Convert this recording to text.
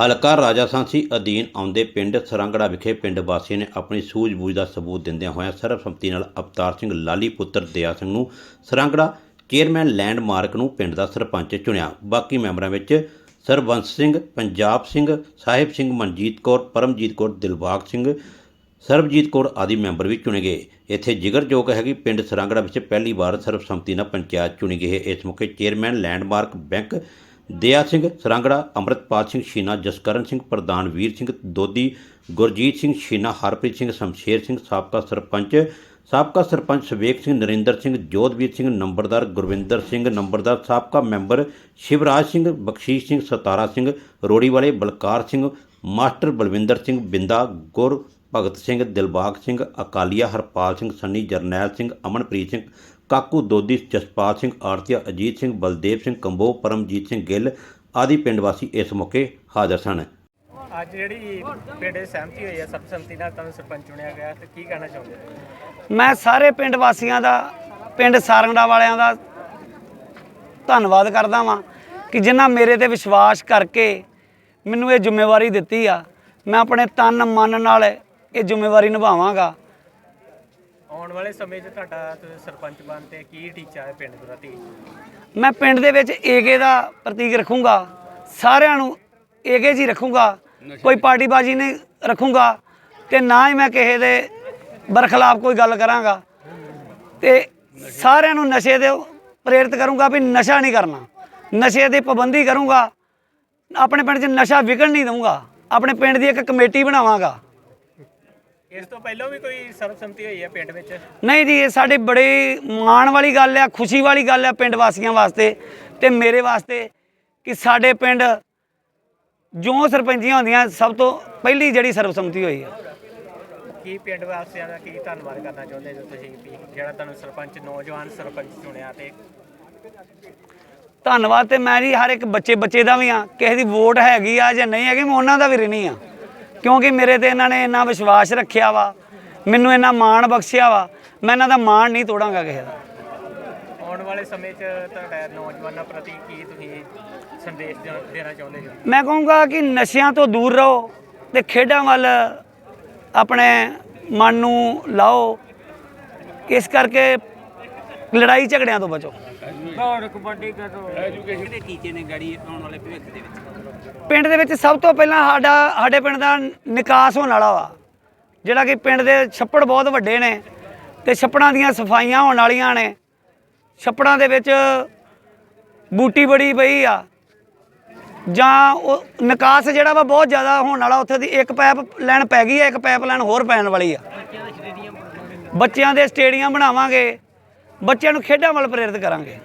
ਹਲਕਾ ਰਾਜਾਸਾਂਸੀ ਅਧੀਨ ਆਉਂਦੇ ਪਿੰਡ ਸਰਾਂਗੜਾ ਵਿਖੇ ਪਿੰਡ ਵਾਸੀਆਂ ਨੇ ਆਪਣੀ ਸੂਝ-ਬੂਝ ਦਾ ਸਬੂਤ ਦਿੰਦਿਆਂ ਹੋਇਆਂ ਸਰਬਸੰਮਤੀ ਨਾਲ ਅਵਤਾਰ ਸਿੰਘ ਲਾਲੀ ਪੁੱਤਰ ਦਇਆ ਸਿੰਘ ਨੂੰ ਸਰਾਂਗੜਾ ਚੇਅਰਮੈਨ ਲੈਂਡਮਾਰਕ ਨੂੰ ਪਿੰਡ ਦਾ ਸਰਪੰਚ ਚੁਣਿਆ। ਬਾਕੀ ਮੈਂਬਰਾਂ ਵਿੱਚ ਸਰਬੰਸ ਸਿੰਘ, ਪੰਜਾਬ ਸਿੰਘ, ਸਾਹਿਬ ਸਿੰਘ, ਮਨਜੀਤ ਕੌਰ, ਪਰਮਜੀਤ ਕੌਰ, ਦਿਲਬਾਗ ਸਿੰਘ, ਸਰਬਜੀਤ ਕੌਰ ਆਦਿ ਮੈਂਬਰ ਵੀ ਚੁਣੇ ਗਏ। ਇੱਥੇ ਜ਼ਿਕਰਯੋਗ ਹੈ ਕਿ ਪਿੰਡ ਸਰਾਂਗੜਾ ਵਿੱਚ ਪਹਿਲੀ ਵਾਰ ਸਰਬਸੰਮਤੀ ਨਾਲ ਪੰਚਾਇਤ ਚੁਣੀ ਗਈ ਹੈ। ਇਸ ਮੌਕੇ chairman landmark bank Daya Singh, ਸਰਾਂਗੜਾ, Amritpal Singh Sheena Jaskaran Singh, ਪ੍ਰਧਾਨ ਵੀਰ ਸਿੰਘ, ਦੋਦੀ, ਗੁਰਜੀਤ ਸਿੰਘ ਸ਼ੀਨਾ ਹਰਪ੍ਰੀਤ ਸਿੰਘ, ਸ਼ਮਸ਼ੇਰ ਸਿੰਘ, ਸਾਬਕਾ ਸਰਪੰਚ ਸਾਬਕਾ ਸਰਪੰਚ ਸਵੇਕ ਸਿੰਘ, ਨਰਿੰਦਰ ਸਿੰਘ ਜੋਧਵੀਰ ਸਿੰਘ, ਨੰਬਰਦਾਰ ਗੁਰਵਿੰਦਰ ਸਿੰਘ, ਨੰਬਰਦਾਰ ਸਾਬਕਾ ਮੈਂਬਰ ਸ਼ਿਵਰਾਜ ਸਿੰਘ, ਬਖਸ਼ੀਸ਼ ਸਿੰਘ, ਸਤਾਰਾ ਸਿੰਘ ਰੋੜੀ ਵਾਲੇ ਬਲਕਾਰ ਸਿੰਘ, ਮਾਸਟਰ ਬਲਵਿੰਦਰ ਸਿੰਘ ਬਿੰਦਾ, ਗੁਰ ਭਗਤ ਸਿੰਘ, ਦਿਲਬਾਗ ਸਿੰਘ, ਅਕਾਲੀਆ ਹਰਪਾਲ ਸਿੰਘ, ਸੰਨੀ ਜਰਨੈਲ ਸਿੰਘ, ਅਮਨਪ੍ਰੀਤ ਸਿੰਘ ਕਾਕੂ ਦੋਦੀ ਜਸਪਾਲ ਸਿੰਘ ਆਰਤੀਆ ਅਜੀਤ ਸਿੰਘ ਬਲਦੇਵ ਸਿੰਘ ਕੰਬੋ ਪਰਮਜੀਤ ਸਿੰਘ ਗਿੱਲ ਆਦਿ ਪਿੰਡ ਵਾਸੀ ਇਸ ਮੌਕੇ ਹਾਜ਼ਰ ਸਨ। ਅੱਜ ਜਿਹੜੀ ਪਿੰਡ ਸਹਿਮਤੀ ਹੋਈ ਹੈ ਸਰਬਸੰਮਤੀ ਨਾਲ ਤੁਹਾਨੂੰ ਸਰਪੰਚ ਚੁਣਿਆ ਗਿਆ ਤੇ ਕੀ ਕਹਿਣਾ ਚਾਹੁੰਦੇ ਹੋ? ਮੈਂ ਸਾਰੇ ਪਿੰਡ ਵਾਸੀਆਂ ਦਾ ਪਿੰਡ ਸਾਰੰਗੜਾ ਵਾਲਿਆਂ ਦਾ ਧੰਨਵਾਦ ਕਰਦਾ ਵਾਂ ਕਿ ਜਿਨ੍ਹਾਂ ਮੇਰੇ ਤੇ ਵਿਸ਼ਵਾਸ ਕਰਕੇ ਮੈਨੂੰ ਇਹ ਜ਼ਿੰਮੇਵਾਰੀ ਦਿੱਤੀ ਆ। ਮੈਂ ਆਪਣੇ ਤਨ ਮਨ ਨਾਲ ਇਹ ਜ਼ਿੰਮੇਵਾਰੀ ਨਿਭਾਵਾਂਗਾ। ਆਉਣ ਵਾਲੇ ਸਮੇਂ 'ਚ ਤੁਹਾਡਾ ਤੁਸੀਂ ਸਰਪੰਚ ਬਣ ਤੇ ਕੀ ਟੀਚਾ ਹੈ ਪਿੰਡ ਦੇ ਪ੍ਰਤੀ ਮੈਂ ਪਿੰਡ ਦੇ ਵਿੱਚ ਏਕੇ ਦਾ ਪ੍ਰਤੀਕ ਰੱਖੂੰਗਾ ਸਾਰਿਆਂ ਨੂੰ ਏਕੇ ਜੀ ਰੱਖੂੰਗਾ ਕੋਈ ਪਾਰਟੀਬਾਜ਼ੀ ਨਹੀਂ ਰੱਖੂੰਗਾ ਤੇ ਨਾ ਹੀ ਮੈਂ ਕਿਸੇ ਦੇ ਬਰਖਲਾਫ ਕੋਈ ਗੱਲ ਕਰਾਂਗਾ। ਤੇ ਸਾਰਿਆਂ ਨੂੰ ਨਸ਼ੇ ਦੇ ਪ੍ਰੇਰਿਤ ਕਰੂੰਗਾ ਵੀ ਨਸ਼ਾ ਨਹੀਂ ਕਰਨਾ ਨਸ਼ੇ ਦੀ ਪਾਬੰਦੀ ਕਰੂੰਗਾ ਆਪਣੇ ਪਿੰਡ 'ਚ ਨਸ਼ਾ ਵਿਕਣ ਨਹੀਂ ਦਊਂਗਾ ਆਪਣੇ ਪਿੰਡ ਦੀ ਇੱਕ ਕਮੇਟੀ ਬਣਾਵਾਂਗਾ। ਇਸ ਤੋਂ ਪਹਿਲਾਂ ਵੀ ਕੋਈ ਸਰਬਸੰਮਤੀ ਹੋਈ ਹੈ ਪਿੰਡ ਵਿੱਚ? ਨਹੀਂ ਜੀ ਇਹ ਸਾਡੀ ਬੜੀ ਮਾਣ ਵਾਲੀ ਗੱਲ ਆ ਖੁਸ਼ੀ ਵਾਲੀ ਗੱਲ ਆ ਪਿੰਡ ਵਾਸੀਆਂ ਵਾਸਤੇ ਤੇ ਮੇਰੇ ਵਾਸਤੇ ਕਿ ਸਾਡੇ ਪਿੰਡ ਜੋ ਸਰਪੰਚੀਆਂ ਹੁੰਦੀਆਂ ਸਭ ਤੋਂ ਪਹਿਲੀ ਜਿਹੜੀ ਸਰਬਸੰਮਤੀ ਹੋਈ ਆ। ਕੀ ਪਿੰਡ ਵਾਸੀਆਂ ਦਾ ਕੀ ਧੰਨਵਾਦ ਕਰਨਾ ਚਾਹੁੰਦੇ ਜੋ ਤੁਸੀਂ ਵੀ ਜਿਹੜਾ ਤੁਹਾਨੂੰ ਸਰਪੰਚ ਨੌਜਵਾਨ ਸਰਪੰਚ ਚੁਣਿਆ ਤੇ? ਧੰਨਵਾਦ ਤੇ ਮੈਂ ਜੀ ਹਰ ਇੱਕ ਬੱਚੇ ਬੱਚੇ ਦਾ ਵੀ ਆ ਕਿਸੇ ਦੀ ਵੋਟ ਹੈਗੀ ਆ ਜਾਂ ਨਹੀਂ ਹੈਗੀ ਮੈਂ ਉਹਨਾਂ ਦਾ ਵੀ ਰਹਿਣੀ ਆ। ਕਿਉਂਕਿ ਮੇਰੇ ਤੇ ਇਹਨਾਂ ਨੇ ਇੰਨਾ ਵਿਸ਼ਵਾਸ ਰੱਖਿਆ ਵਾ ਮੈਨੂੰ ਇੰਨਾ ਮਾਣ ਬਖਸ਼ਿਆ ਵਾ ਮੈਂ ਇਹਨਾਂ ਦਾ ਮਾਣ ਨਹੀਂ ਤੋੜਾਂਗਾ ਕਿਸੇ ਦਾ। ਆਉਣ ਵਾਲੇ ਸਮੇਂ 'ਚ ਤੁਹਾਡਾ ਨੌਜਵਾਨਾਂ ਪ੍ਰਤੀ ਕੀ ਤੁਸੀਂ ਸੰਦੇਸ਼ ਦੇਣਾ- ਦੇਣਾ ਚਾਹੁੰਦੇ ਹੋ? ਮੈਂ ਕਹੂੰਗਾ ਕਿ ਨਸ਼ਿਆਂ ਤੋਂ ਦੂਰ ਰਹੋ ਤੇ ਖੇਡਾਂ ਵੱਲ ਆਪਣੇ ਮਨ ਨੂੰ ਲਾਓ। ਇਸ ਕਰਕੇ ਲੜਾਈ ਝਗੜਿਆਂ ਤੋਂ ਬਚੋ। ਕਿਹੜੇ ਟੀਚੇ ਨੇ ਗਾੜੀ ਆਉਣ ਵਾਲੇ ਭਵਿੱਖ ਦੇ ਵਿੱਚ? ਪਿੰਡ ਦੇ ਵਿੱਚ ਸਭ ਤੋਂ ਪਹਿਲਾਂ ਸਾਡਾ ਸਾਡੇ ਪਿੰਡ ਦਾ ਨਿਕਾਸ ਹੋਣ ਵਾਲਾ ਵਾ। ਜਿਹੜਾ ਕਿ ਪਿੰਡ ਦੇ ਛੱਪੜ ਬਹੁਤ ਵੱਡੇ ਨੇ ਤੇ ਛੱਪੜਾਂ ਦੀਆਂ ਸਫਾਈਆਂ ਹੋਣ ਵਾਲੀਆਂ ਨੇ। ਛੱਪੜਾਂ ਦੇ ਵਿੱਚ ਬੂਟੀ ਬੜੀ ਪਈ ਆ। ਜਾਂ ਉਹ ਨਿਕਾਸ ਜਿਹੜਾ ਵਾ ਬਹੁਤ ਜ਼ਿਆਦਾ ਹੋਣ ਵਾਲਾ ਉੱਥੇ ਦੀ ਇੱਕ ਪਾਈਪ ਲਾਈਨ ਪੈ ਗਈ ਆ ਇੱਕ ਪਾਈਪ ਲਾਈਨ ਹੋਰ ਪੈਣ ਵਾਲੀ ਆ। ਬੱਚਿਆਂ ਦੇ ਸਟੇਡੀਅਮ ਬਣਾਵਾਂਗੇ। ਬੱਚਿਆਂ ਨੂੰ ਖੇਡਾਂ ਵੱਲ ਪ੍ਰੇਰਿਤ ਕਰਾਂਗੇ।